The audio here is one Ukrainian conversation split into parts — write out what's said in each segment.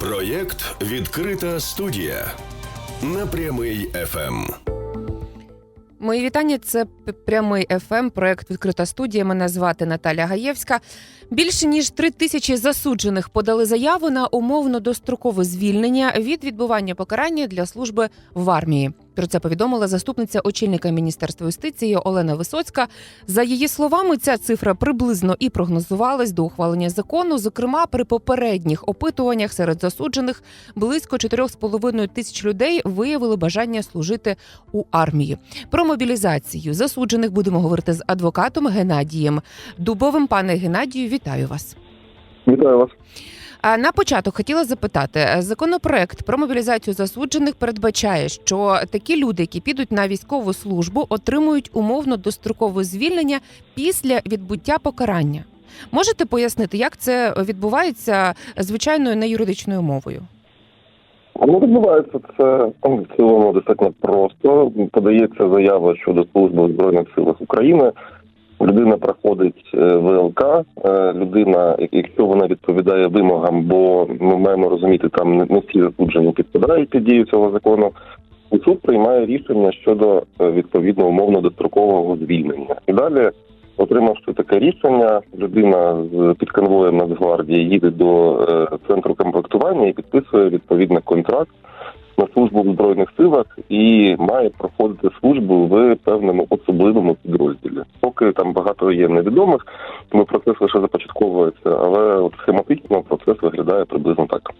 Проєкт Відкрита студія на прямий Ем. ФМ. Мої вітання. Це прямий ФМ, проект Відкрита студія. Мене звати Наталя Гаєвська. Більше ніж три тисячі засуджених подали заяву на умовно дострокове звільнення від відбування покарання для служби в армії. Про це повідомила заступниця очільника міністерства юстиції Олена Висоцька. За її словами, ця цифра приблизно і прогнозувалась до ухвалення закону. Зокрема, при попередніх опитуваннях серед засуджених близько 4,5 тисяч людей виявили бажання служити у армії. Про мобілізацію засуджених будемо говорити з адвокатом Геннадієм Дубовим. Пане Геннадію, вітаю вас. Вітаю вас. На початок хотіла запитати: е, законопроект про мобілізацію засуджених передбачає, що такі люди, які підуть на військову службу, отримують умовно дострокове звільнення після відбуття покарання. Можете пояснити, як це відбувається звичайною неюридичною мовою? Ну, відбувається це там, в цілому достатньо просто. Подається заява щодо служби в Збройних силах України. Людина проходить е, ВЛК. е, Людина, якщо вона відповідає вимогам, бо ми маємо розуміти, там не- всі засуджені підпадають під дію цього закону. І суд приймає рішення щодо е, відповідно умовно дострокового звільнення. І далі, отримавши таке рішення, людина з під конвоєм Нацгвардії їде до центру комплектування і підписує відповідний контракт на службу в збройних силах і має проходити службу в певному особливому підрозділі. Поки там багато є невідомих, тому процес лише започатковується, але от схематично процес виглядає приблизно так.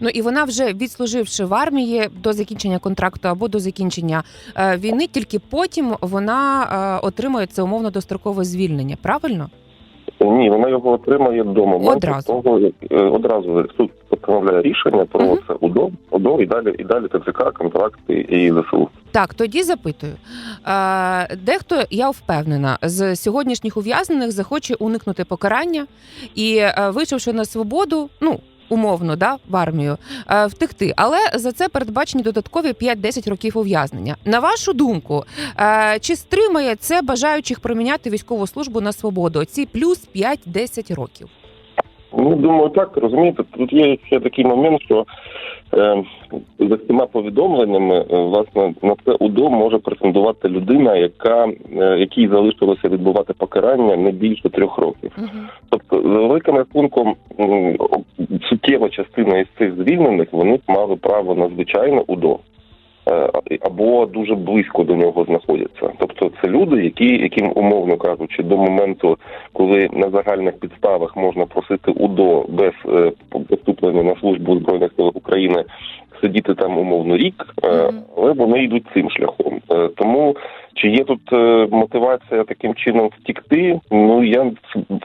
Ну і вона вже відслуживши в армії до закінчення контракту або до закінчення е, війни, тільки потім вона е, отримує це умовно дострокове звільнення. Правильно? Ні, вона його отримає до моменту Одразу. того, як е, одразу суд постановляє рішення про Мгм. це УДО, УДО і далі і далі ТЦК, контракти і ЗСУ. Так, тоді запитую. Е, дехто, я впевнена, з сьогоднішніх ув'язнених захоче уникнути покарання і, е, вийшовши на свободу, ну. Умовно, да, в армію е, втекти, але за це передбачені додаткові 5-10 років ув'язнення. На вашу думку, е, чи стримає це бажаючих проміняти військову службу на свободу? Ці плюс 5-10 років. Ну, думаю, так розумієте, тут є ще такий момент, що е, за всіма повідомленнями, е, власне, на це УДО може претендувати людина, яка е, якій залишилося відбувати покарання не більше трьох років. Угу. Тобто, за великим рахунком, суттєва частина із цих звільнених вони мали право на звичайне УДО. Е, Або дуже близько до нього знаходяться. Тобто це люди, які, яким, умовно кажучи, до моменту, коли на загальних підставах можна просити УДО без е, поступлення на службу збройних сил України, сидіти там умовно рік, е, але вони йдуть цим шляхом. Е, Тому чи є тут е, мотивація таким чином втікти? Ну я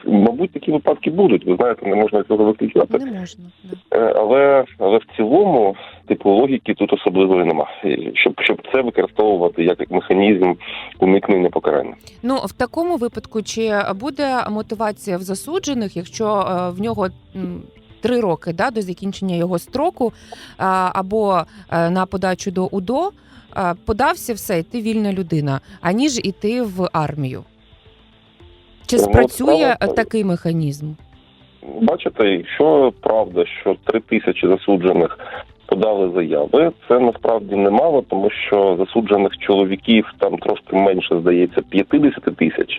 мабуть такі випадки будуть. Ви знаєте, не можна цього виключати. Не можна. Але але в цілому, типу, логіки тут особливої нема. Щоб щоб це використовувати як, механізм уникнення покарання. Ну в такому випадку, чи буде мотивація в засуджених, якщо в нього три роки да, до закінчення його строку, або е, на подачу до УДО, е, подався все, і ти вільна людина, аніж іти в армію? Чи Ну, спрацює такий механізм? Бачите, якщо правда, що три тисячі засуджених подали заяви, це насправді немало, тому що засуджених чоловіків там трошки менше здається 50 тисяч.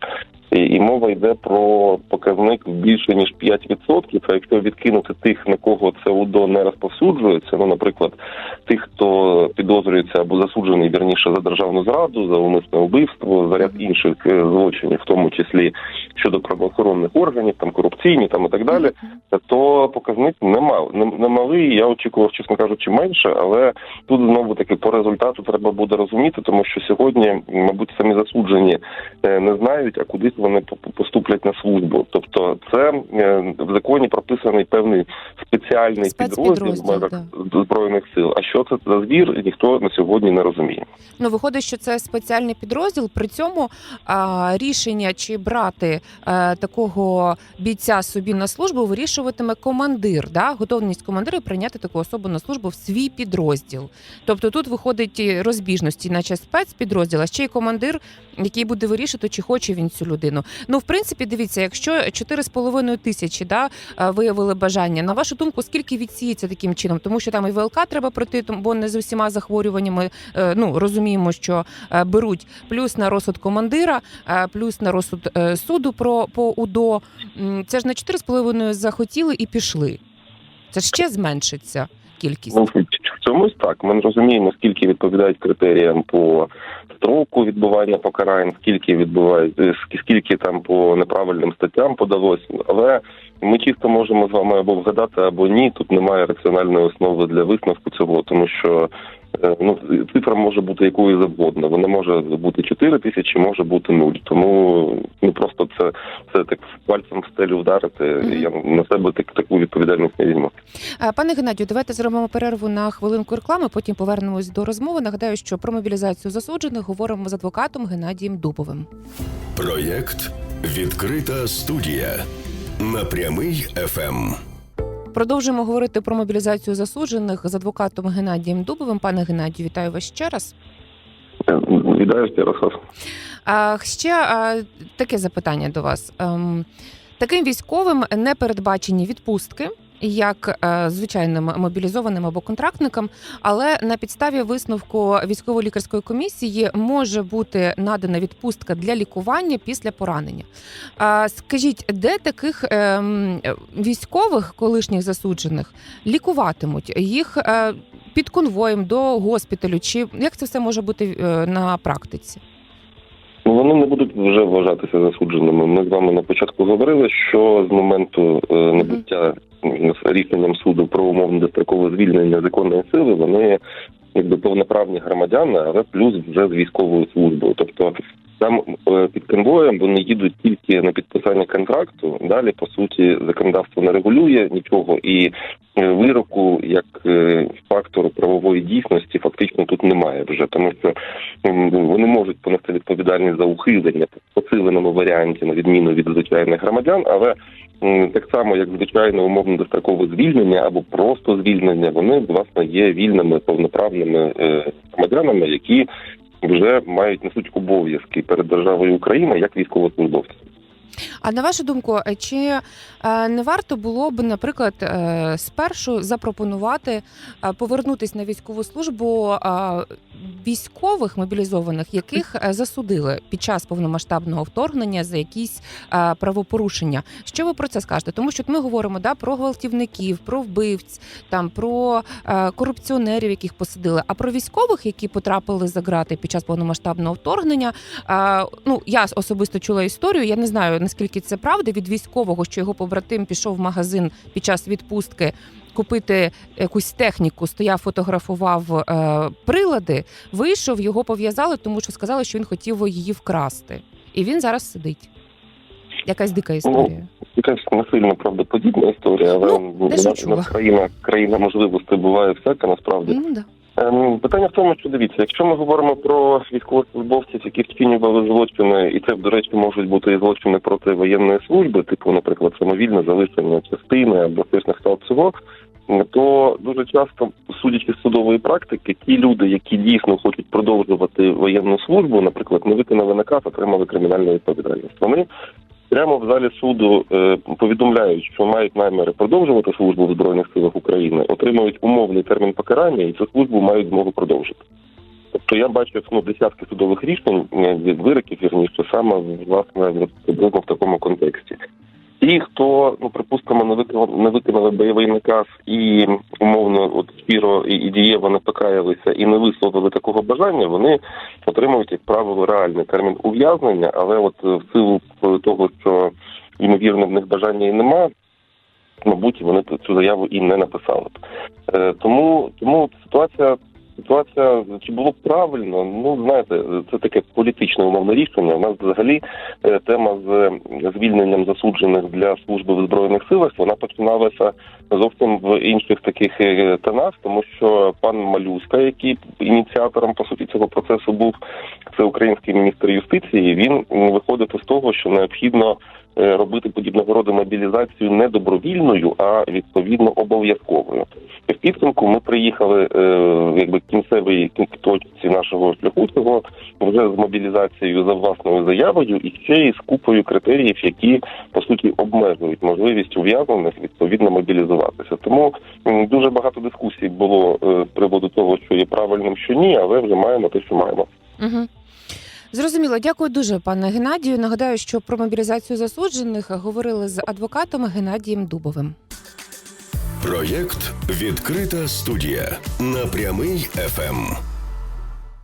І, і мова йде про показник більше ніж 5%, А якщо відкинути тих, на кого це УДО не розповсюджується, ну, наприклад, тих, хто підозрюється або засуджений вірніше за державну зраду, за умисне вбивство, за ряд інших е, злочинів, в тому числі щодо правоохоронних органів, там корупційні, там і так далі, то показник немал, нем- немалий. Я очікував, чесно кажучи, менше, але тут знову таки по результату треба буде розуміти, тому що сьогодні, мабуть, самі засуджені е, не знають, а куди вони по- по- поступлять на службу. Тобто, це е, в законі прописаний певний спеціальний підрозділ в межах збройних сил. А що це за звір, ніхто на сьогодні не розуміє. Ну, виходить, що це спеціальний підрозділ. При цьому а, рішення чи брати такого бійця собі на службу вирішуватиме командир. Да? Готовність командира прийняти таку особу на службу в свій підрозділ. Тобто тут виходить розбіжності, наче спецпідрозділ, а ще й командир, який буде вирішити, чи хоче він цю людину. Ну, в принципі, дивіться, якщо 4,5 тисячі да, е, виявили бажання, на вашу думку, скільки відсіється таким чином? Тому що там і ВЛК треба пройти, бо не з усіма захворюваннями е, ну розуміємо, що е, беруть плюс на розсуд командира, е, плюс на розсуд е, суду про по УДО. Це ж на 4,5 захотіли і пішли. Це ще зменшиться кількість. Ну, в чомусь так. Ми не розуміємо, скільки відповідають критеріям по строку відбування покарань, скільки відбувають, е, скільки там по неправильним статтям подалось. Але ми чисто можемо з вами або вгадати, або ні. Тут немає раціональної основи для висновку цього, тому що. Е, Ну, цифра може бути якою завгодно. Вона може бути 4 тисячі, може бути нуль. Тому ну просто це, це так пальцем в стелю вдарити. Мгм. Я на себе так таку відповідальність не візьму. Е, Пане Геннадію, давайте зробимо перерву на хвилинку реклами. Потім повернемось до розмови. Нагадаю, що про мобілізацію засуджених говоримо з адвокатом Геннадієм Дубовим. Проєкт Відкрита студія на прямий ФМ. Продовжуємо говорити про мобілізацію засуджених з адвокатом Геннадієм Дубовим. Пане Геннадію, вітаю вас ще раз. Вітаю, Ярослав. А ще а, таке запитання до вас. Ем, таким військовим не передбачені відпустки. Як е, звичайним мобілізованим або контрактникам, але на підставі висновку військово-лікарської комісії може бути надана відпустка для лікування після поранення. Скажіть, де таких ем, військових колишніх засуджених лікуватимуть? Їх е, під конвоєм до госпіталю? Чи як це все може бути е, на практиці? Вони не будуть вже вважатися засудженими. Ми з вами на початку говорили, що з моменту набуття рішенням суду про умовне дострокове звільнення законної сили, вони якби повноправні громадяни, але плюс вже з військовою службою. Тобто там е, під конвоєм вони їдуть тільки на підписання контракту. Далі по суті законодавство не регулює нічого, і е, вироку як е, фактору правової дійсності фактично тут немає вже, тому що вони можуть понести відповідальність за ухилення в посиленому варіанті на відміну від звичайних громадян, але так само як звичайне умовно дострокове звільнення або просто звільнення, вони власне є вільними повноправними громадянами, які вже мають несуть обов'язки перед державою Україна як військовослужбовці. А на вашу думку, е, чи е, не варто було б, наприклад, е, спершу запропонувати повернутись на військову службу військових мобілізованих, яких засудили під час повномасштабного вторгнення за якісь правопорушення? Що ви про це скажете? Тому що ми говоримо да про гвалтівників, про вбивць, там про корупціонерів, яких посадили. А про військових, які потрапили за грати під час повномасштабного вторгнення, ну я особисто чула історію. Я не знаю наскільки це правда від військового, що його побратим пішов в магазин під час відпустки. Купити якусь техніку, стояв, фотографував е, прилади, вийшов, його пов'язали, тому що сказали, що він хотів її вкрасти. І він зараз сидить. Якась дика історія. Якась не сильно правдоподібна історія, але Ну, у чула. нас країна країна можливостей буває всяка насправді. Ну, да. Ем, Питання в тому, що дивіться, якщо ми говоримо про військовослужбовців, які вчинювали злочини, і це, до речі, можуть бути і злочини проти воєнної служби, типу, наприклад, самовільне залишення частини або щось на кшталт то дуже часто, судячи з судової практики, ті люди, які дійсно хочуть продовжувати воєнну службу, наприклад, не виконали наказ, отримали кримінальну відповідальність. Вони прямо в залі суду е, повідомляють, що мають наміри продовжувати службу в збройних силах України, отримують умовний термін покарання і цю службу мають змогу продовжити. Тобто я бачив ну, десятки судових рішень е, від вироків, вірніше, саме власне в такому контексті. Ті, хто, ну припустимо, не виконали, не виконали бойовий наказ і умовно от щиро і, і дієво не покаялися і не висловили такого бажання, вони отримують, як правило, реальний термін ув'язнення, але от в силу того, що ймовірно в них бажання і нема, мабуть, вони цю заяву і не написали. Е, Тому тому ситуація ситуація чи було правильно? Ну знаєте, це таке політичне умовне рішення. У нас взагалі е, тема з е, звільненням засуджених для служби в збройних силах вона починалася зовсім в інших таких е, тонах, тому що пан Малюська, який ініціатором по суті цього процесу був, це український міністр юстиції. Він м, виходив із того, що необхідно робити подібного роду мобілізацію не добровільною, а відповідно обов'язковою. І в підсумку ми приїхали, е, якби кінцевій точці нашого шляху цього вже з мобілізацією за власною заявою і ще й з купою критеріїв, які по суті обмежують можливість ув'язнених відповідно мобілізуватися. Тому дуже багато дискусій було е, з приводу того, що є правильним, що ні, але вже маємо те, що маємо. Угу. Зрозуміло, дякую дуже, пане Геннадію. Нагадаю, що про мобілізацію засуджених говорили з адвокатом Геннадієм Дубовим. Проєкт Відкрита студія на прямий ФМ.